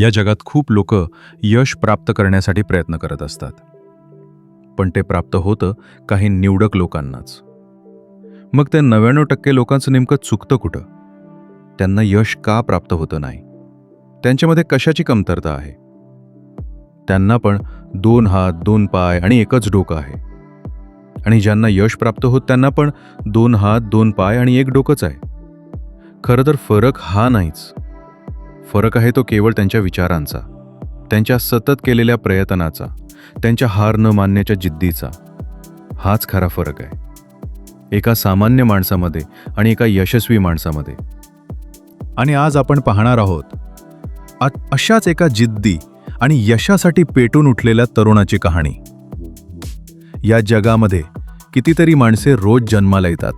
या जगात खूप लोक यश प्राप्त करण्यासाठी प्रयत्न करत असतात. पण ते प्राप्त होतं काही निवडक लोकांनाच. मग त्या नव्याण्णव टक्के लोकांचं नेमकं चुकतं कुठं? त्यांना यश का प्राप्त होतं नाही? त्यांच्यामध्ये कशाची कमतरता आहे? त्यांना पण दोन हात दोन पाय आणि एकच डोकं आहे. आणि ज्यांना यश प्राप्त होत त्यांना पण दोन हात दोन पाय आणि एक डोकंच आहे. खरं तर फरक हा नाहीच. फरक आहे तो केवळ त्यांच्या विचारांचा त्यांच्या सतत केलेल्या प्रयत्नाचा त्यांच्या हार न मानण्याच्या जिद्दीचा. हाच खरा फरक आहे. एका सामान्य माणसामध्ये आणि एका यशस्वी माणसामध्ये. आणि आज आपण पाहणार आहोत अशाच एका जिद्दी आणि यशासाठी पेटून उठलेल्या तरुणाची कहाणी. या जगामध्ये कितीतरी माणसे रोज जन्माला येतात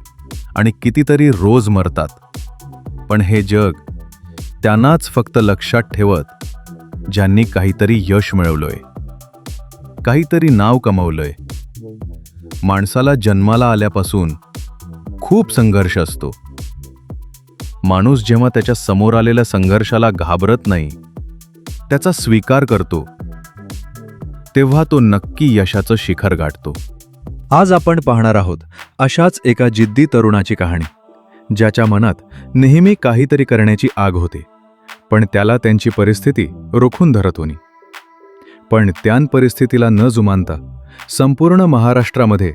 आणि कितीतरी रोज मरतात. पण हे जग त्यांनाच फक्त लक्षात ठेवत ज्यांनी काहीतरी यश मिळवलंय. काहीतरी नाव कमवलंय. माणसाला जन्माला आल्यापासून खूप संघर्ष असतो. माणूस जेव्हा त्याच्यासमोर आलेल्या संघर्षाला घाबरत नाही त्याचा स्वीकार करतो तेव्हा तो नक्की यशाचं शिखर गाठतो. आज आपण पाहणार आहोत अशाच एका जिद्दी तरुणाची कहाणी ज्याच्या मनात नेहमी काहीतरी करण्याची आग होते. पण त्याला त्यांची परिस्थिती रोखून धरत होती पण त्यान परिस्थितीला न जुमानता संपूर्ण महाराष्ट्रामध्ये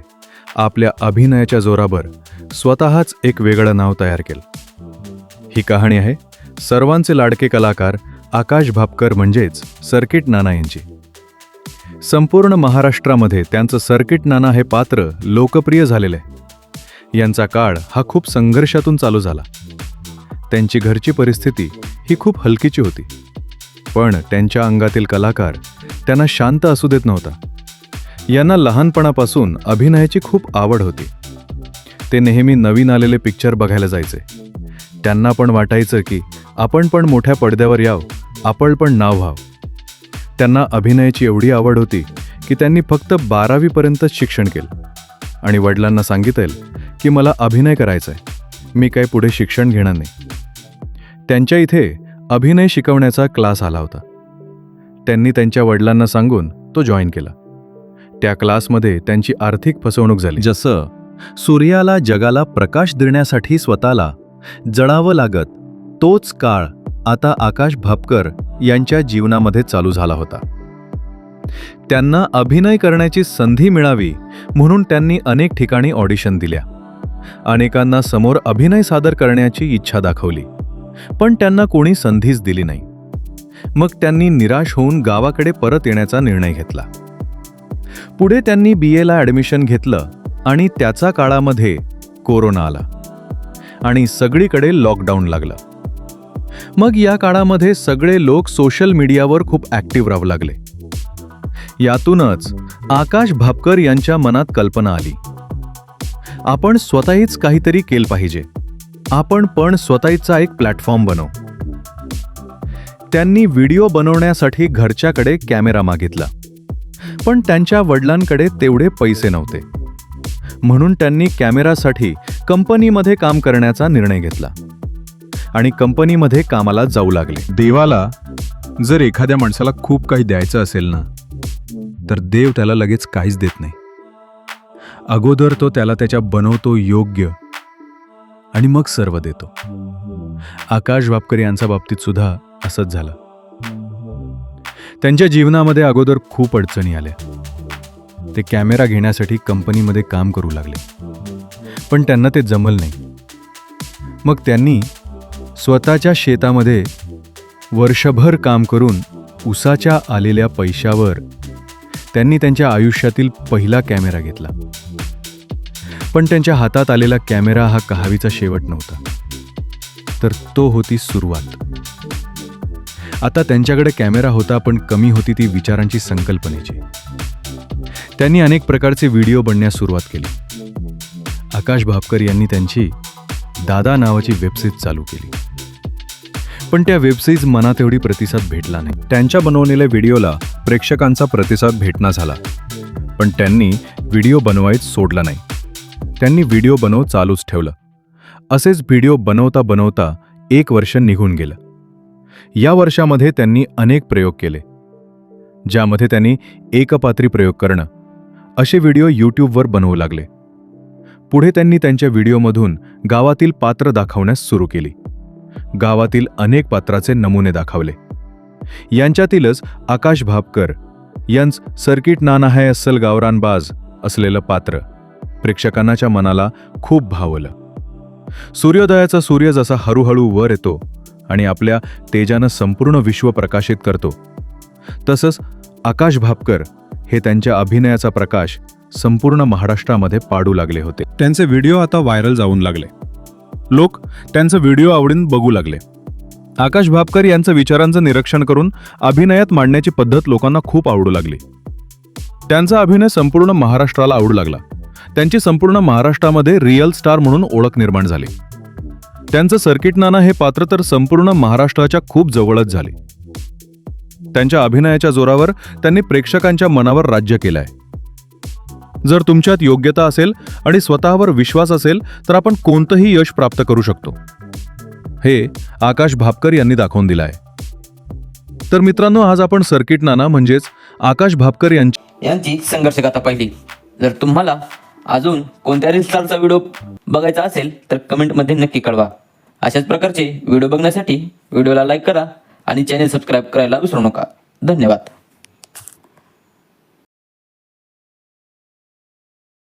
आपल्या अभिनयाच्या जोरावर स्वतःच एक वेगळं नाव तयार केलं. ही कहाणी आहे सर्वांचे लाडके कलाकार आकाश भापकर म्हणजेच सर्किट नाना यांची. संपूर्ण महाराष्ट्रामध्ये त्यांचं सर्किट नाना हे पात्र लोकप्रिय झालेलं. आहे यांचा काळ हा खूप संघर्षातून चालू झाला. त्यांची घरची परिस्थिती ही खूप हलकीची होती. पण त्यांच्या अंगातील कलाकार त्यांना शांत असू देत नव्हता. यांना लहानपणापासून अभिनयाची खूप आवड होती. ते नेहमी नवीन आलेले पिक्चर बघायला जायचे. त्यांना पण वाटायचं की आपण पण मोठ्या पडद्यावर याव आपण पण नाव व्हाव. त्यांना अभिनयाची एवढी आवड होती की त्यांनी फक्त बारावीपर्यंतच शिक्षण केलं. आणि वडिलांना सांगितलं की मला अभिनय करायचा आहे मी काय पुढे शिक्षण घेणार नाही. त्यांच्या इथे अभिनय शिकवण्याचा क्लास आला होता. त्यांनी त्यांच्या वडिलांना सांगून तो जॉईन केला. त्या क्लासमध्ये त्यांची आर्थिक फसवणूक झाली. जसं सूर्याला जगाला प्रकाश देण्यासाठी स्वतःला जळावं लागत तोच काळ आता आकाश भापकर यांच्या जीवनामध्ये चालू झाला होता. त्यांना अभिनय करण्याची संधी मिळावी म्हणून त्यांनी अनेक ठिकाणी ऑडिशन दिल्या. अनेकांना समोर अभिनय सादर करण्याची इच्छा दाखवली. पण त्यांना कोणी संधीच दिली नाही. मग त्यांनी निराश होऊन गावाकडे परत येण्याचा निर्णय घेतला. पुढे त्यांनी बी एला ॲडमिशन घेतलं आणि त्याचा काळामध्ये कोरोना आला. आणि सगळीकडे लॉकडाऊन लागलं. मग या काळामध्ये सगळे लोक सोशल मीडियावर खूप ॲक्टिव्ह राहू लागले. यातूनच आकाश भापकर यांच्या मनात कल्पना आली. आपण स्वतःहीच काहीतरी केलं पाहिजे. आपण पण स्वतःचा एक प्लॅटफॉर्म बनवू. त्यांनी व्हिडिओ बनवण्यासाठी घरच्याकडे कॅमेरा मागितला. पण त्यांच्या वडिलांकडे तेवढे पैसे नव्हते. म्हणून त्यांनी कॅमेरासाठी कंपनीमध्ये काम करण्याचा निर्णय घेतला. आणि कंपनीमध्ये कामाला जाऊ लागले. देवाला जर एखाद्या माणसाला खूप काही द्यायचं असेल ना तर देव त्याला लगेच काहीच देत नाही. अगोदर तो त्याला त्याच्या बनवतो योग्य आणि मग सर्व देतो. आकाश वापकर यांच्या बाबतीत सुद्धा असंच झालं. त्यांच्या जीवनामध्ये अगोदर खूप अडचणी आल्या. ते कॅमेरा घेण्यासाठी कंपनीमध्ये काम करू लागले. पण त्यांना ते जमल नाही. मग त्यांनी स्वतःच्या शेतामध्ये वर्षभर काम करून उसाच्या आलेल्या पैशावर त्यांनी त्यांच्या आयुष्यातील पहिला कॅमेरा घेतला. पण त्यांच्या हातात आलेला कॅमेरा हा कहावीचा शेवट नव्हता. तर तो होती सुरुवात. आता त्यांच्याकडे कॅमेरा होता पण कमी होती ती विचारांची संकल्पनेची. त्यांनी अनेक प्रकारचे व्हिडिओ बनण्यास सुरुवात केली. आकाश भापकर यांनी त्यांची दादा नावाची वेबसिरीज चालू केली. पण त्या वेबसिरीज मनात एवढी प्रतिसाद भेटला नाही. त्यांच्या बनवलेल्या व्हिडिओला प्रेक्षकांचा प्रतिसाद भेटना झाला. पण त्यांनी व्हिडिओ बनवायच सोडला नाही. त्यांनी व्हिडिओ बनव चालूच ठेवलं. असेच व्हिडिओ बनवता बनवता एक वर्ष निघून गेलं. या वर्षामध्ये त्यांनी अनेक प्रयोग केले. ज्यामध्ये त्यांनी एकपात्री प्रयोग करणं असे व्हिडिओ यूट्यूबवर बनवू लागले. पुढे त्यांनी त्यांच्या व्हिडिओमधून गावातील पात्र दाखवण्यास सुरू केली. गावातील अनेक पात्राचे नमुने दाखवले. यांच्यातीलच आकाश भापकर यांच सर्किट नाना है अस्सल गावरानबाज असलेलं पात्र प्रेक्षकांच्या मनाला खूप भावलं. सूर्योदयाचा सूर्य जसा हळूहळू वर येतो आणि आपल्या तेजानं संपूर्ण विश्व प्रकाशित करतो तसंच आकाश भापकर हे त्यांच्या अभिनयाचा प्रकाश संपूर्ण महाराष्ट्रामध्ये पाडू लागले होते. त्यांचे व्हिडिओ आता व्हायरल जाऊन लागले. लोक त्यांचे व्हिडिओ आवडीन बघू लागले. आकाश भापकर यांचं विचारांचं निरीक्षण करून अभिनयात मांडण्याची पद्धत लोकांना खूप आवडू लागली. त्यांचा अभिनय संपूर्ण महाराष्ट्राला आवडू लागला. त्यांची संपूर्ण महाराष्ट्रामध्ये रिअल स्टार म्हणून ओळख निर्माण झाली. त्यांचं सर्किट नाना हे पात्र तर संपूर्ण महाराष्ट्राच्या खूप जवळच झाले. त्यांच्या अभिनयाच्या जोरावर त्यांनी प्रेक्षकांच्या मनावर राज्य केलंय. जर तुमच्यात योग्यता असेल आणि स्वतःवर विश्वास असेल तर आपण कोणतंही यश प्राप्त करू शकतो. हे आकाश भापकर यांनी दाखवून दिलं आहे तर मित्रांनो आज आपण सर्किट नाना म्हणजेच आकाश भापकर यांची यांची संघर्ष गाथा पाहिली. जर तुम्हाला अजून कोणत्या रिस्टारचा व्हिडिओ बघायचा असेल तर कमेंटमध्ये नक्की कळवा. अशाच प्रकारचे व्हिडिओ बघण्यासाठी व्हिडिओला लाईक करा आणि चॅनेल सबस्क्राईब करायला विसरू नका. धन्यवाद.